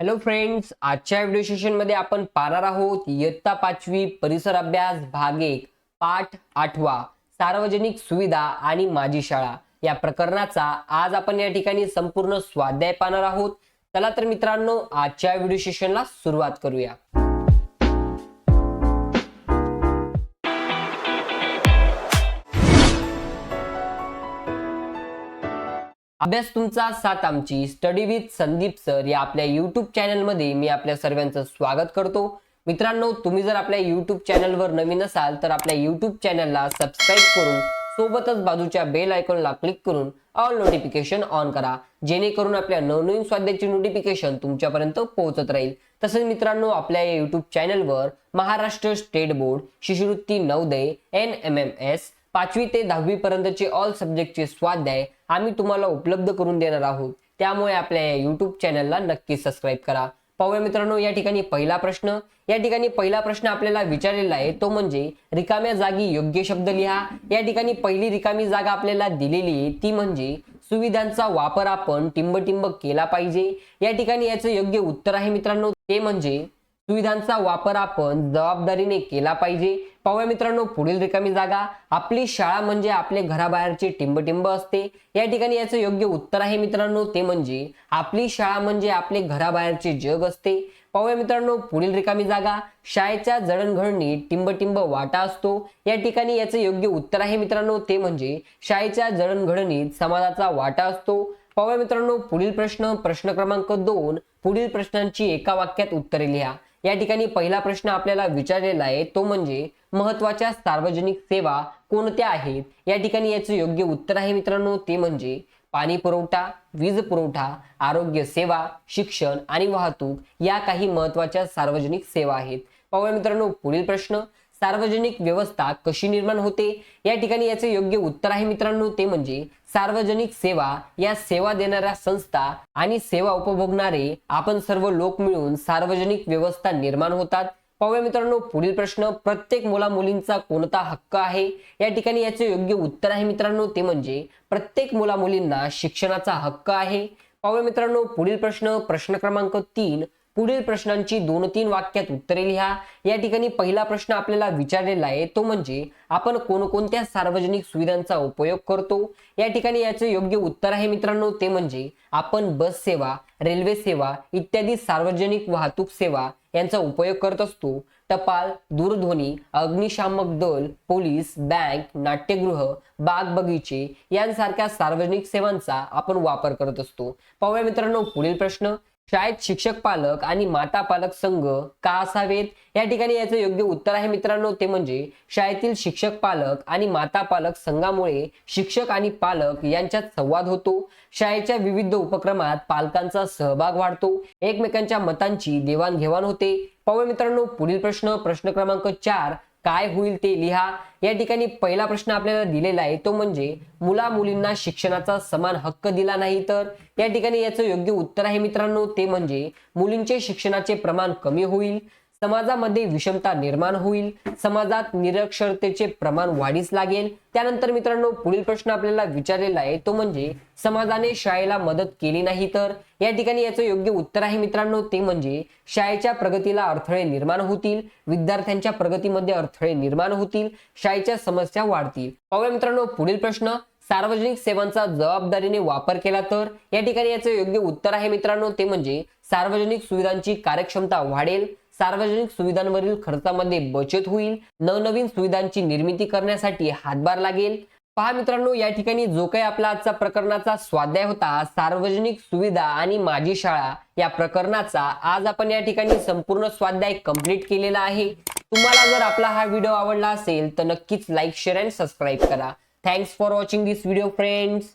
Hello friends आजच्या video सेशनमध्ये आपण पाहणार आहोत इयत्ता पाचवी परिसर अभ्यास भाग एक पाठ आठवा सार्वजनिक सुविधा आणि माझी शाळा. या प्रकरणाचा आज आपण या ठिकाणी संपूर्ण स्वाध्याय पाहणार आहोत. चला तर मित्रांनो आजच्या व्हिडिओ सेशनला सुरुवात करूया. अभ्यास तुमचा साथ आमची. स्टडी विथ संदीप सर या आपल्या युट्यूब चॅनलमध्ये मी आपल्या सर्वांचं स्वागत करतो. मित्रांनो तुम्ही जर आपल्या युट्यूब चॅनलवर नवीन असाल तर आपल्या युट्यूब चॅनलला सबस्क्राईब करून सोबतच बाजूच्या बेल आयकॉनला क्लिक करून ऑल नोटिफिकेशन ऑन करा. जेणेकरून आपल्या नवनवीन स्वाध्याची नोटिफिकेशन तुमच्यापर्यंत पोहोचत राहील. तसेच मित्रांनो आपल्या या युट्यूब चॅनलवर महाराष्ट्र स्टेट बोर्ड शिष्यवृत्ती Navodaya N M M S पाचवी ते दहावी पर्यंतचे ऑल सब्जेक्टचे स्वाध्याय आम्ही तुम्हाला उपलब्ध करून देणार आहोत. त्यामुळे आपल्या या युट्यूब चॅनलला नक्की सबस्क्राईब करा. पाहूया मित्रांनो या ठिकाणी पहिला प्रश्न. या ठिकाणी पहिला प्रश्न आपल्याला विचारलेला आहे. तो म्हणजे रिकाम्या जागी योग्य शब्द लिहा. या ठिकाणी पहिली रिकामी जागा आपल्याला दिलेली आहे. ती म्हणजे सुविधांचा वापर आपण टिंबटिंब केला पाहिजे. या ठिकाणी याचं योग्य उत्तर आहे मित्रांनो. ते म्हणजे सुविधांचा वापर आपण जबाबदारीने केला पाहिजे. पाहूया मित्रांनो पुढील रिकामी जागा. आपली शाळा म्हणजे आपले घराबाहेरचे टिंबटिंब असते. या ठिकाणी याचं योग्य उत्तर आहे मित्रांनो ते म्हणजे आपली शाळा म्हणजे आपले घराबाहेरचे जग असते. पाहूया मित्रांनो पुढील रिकामी जागा. शाळेच्या जडणघडणीत टिंबटिंब वाटा असतो. या ठिकाणी याचं योग्य उत्तर आहे मित्रांनो ते म्हणजे शाळेच्या जडणघडणीत समाजाचा वाटा असतो. पाहूया मित्रांनो पुढील प्रश्न प्रश्न क्रमांक दोन. पुढील प्रश्नांची एका वाक्यात उत्तरे लिहा. या ठिकाणी पहिला प्रश्न आपल्याला विचारलेला आहे तो म्हणजे महत्त्वाच्या सार्वजनिक सेवा कोणत्या आहेत? या ठिकाणी याचं योग्य उत्तर आहे मित्रांनो ते म्हणजे पाणी पुरवठा वीज पुरवठा आरोग्य सेवा शिक्षण आणि वाहतूक या काही महत्त्वाच्या सार्वजनिक सेवा आहेत. पाहूया मित्रांनो पुढील प्रश्न. सार्वजनिक व्यवस्था कशी निर्माण होते? या ठिकाणी याचे योग्य उत्तर आहे मित्रांनो ते म्हणजे सार्वजनिक सेवा या सेवा देणाऱ्या संस्था आणि सेवा उपभोगणारे आपण सर्व लोक मिळून सार्वजनिक व्यवस्था निर्माण होतात. पाहूया मित्रांनो पुढील प्रश्न प्रत्येक मुला मुलींचा कोणता हक्क आहे? या ठिकाणी याचे योग्य उत्तर आहे मित्रांनो ते म्हणजे प्रत्येक मुला मुलींना शिक्षणाचा हक्क आहे. पाहूया मित्रांनो पुढील प्रश्न प्रश्न क्रमांक तीन पुढील प्रश्नांची दोन तीन वाक्यात उत्तरे लिहा. या ठिकाणी पहिला प्रश्न आपल्याला विचारलेला आहे तो म्हणजे आपण कोणकोणत्या सार्वजनिक सुविधांचा उपयोग करतो? या ठिकाणी याचे योग्य उत्तर आहे मित्रांनो ते म्हणजे आपण बस सेवा रेल्वे सेवा इत्यादी सार्वजनिक वाहतूक सेवा यांचा उपयोग करत असतो. टपाल दूरध्वनी अग्निशामक दल पोलीस बँक नाट्यगृह बाग बगीचे यांसारख्या सार्वजनिक सेवांचा आपण वापर करत असतो. पाहूया मित्रांनो पुढील प्रश्न. शाळेत शिक्षक पालक आणि माता पालक संघ का असावेत? या ठिकाणी याचं योग्य उत्तर आहे मित्रांनो ते म्हणजे शाळेतील शिक्षक पालक आणि माता पालक संघामुळे शिक्षक आणि पालक यांच्यात संवाद होतो. शाळेच्या विविध उपक्रमात पालकांचा सहभाग वाढतो. एकमेकांच्या मतांची देवाणघेवाण होते. पाहूया मित्रांनो पुढील प्रश्न प्रश्न क्रमांक चार. काय होईल ते लिहा. या ठिकाणी पहिला प्रश्न आपल्याला दिलेला आहे तो म्हणजे मुला मुलींना शिक्षणाचा समान हक्क दिला नाही तर. या ठिकाणी याचं योग्य उत्तर आहे मित्रांनो ते म्हणजे मुलींचे शिक्षणाचे प्रमाण कमी होईल. समाजामध्ये विषमता निर्माण होईल समाजात निरक्षरतेचे प्रमाण वाढीस लागेल. त्यानंतर मित्रांनो पुढील प्रश्न आपल्याला विचारलेला आहे तो म्हणजे समाजाने शाळेला मदत केली नाही तर? या ठिकाणी याचं योग्य उत्तर आहे मित्रांनो ते म्हणजे शाळेच्या प्रगतीला अडथळे निर्माण होतील विद्यार्थ्यांच्या प्रगतीमध्ये अडथळे निर्माण होतील शाळेच्या समस्या वाढतील. पाहूया मित्रांनो पुढील प्रश्न सार्वजनिक सेवांचा जबाबदारीने वापर केला तर? या ठिकाणी याचं योग्य उत्तर आहे मित्रांनो ते म्हणजे सार्वजनिक सुविधांची कार्यक्षमता वाढेल सार्वजनिक सुविधांवरील खर्चामध्ये बचत होईल नवनवीन सुविधांची निर्मिती करण्यासाठी हातभार लागेल. पहा मित्रांनो या ठिकाणी जो काही आपला आजचा प्रकरणाचा स्वाध्याय होता सार्वजनिक सुविधा आणि माझी शाळा या प्रकरणाचा आज आपण या ठिकाणी संपूर्ण स्वाध्याय कंप्लीट केलेला आहे. तुम्हाला जर आपला हा व्हिडिओ आवडला असेल तर नक्कीच लाईक शेअर अँड सबस्क्राईब करा. Thanks for watching this video friends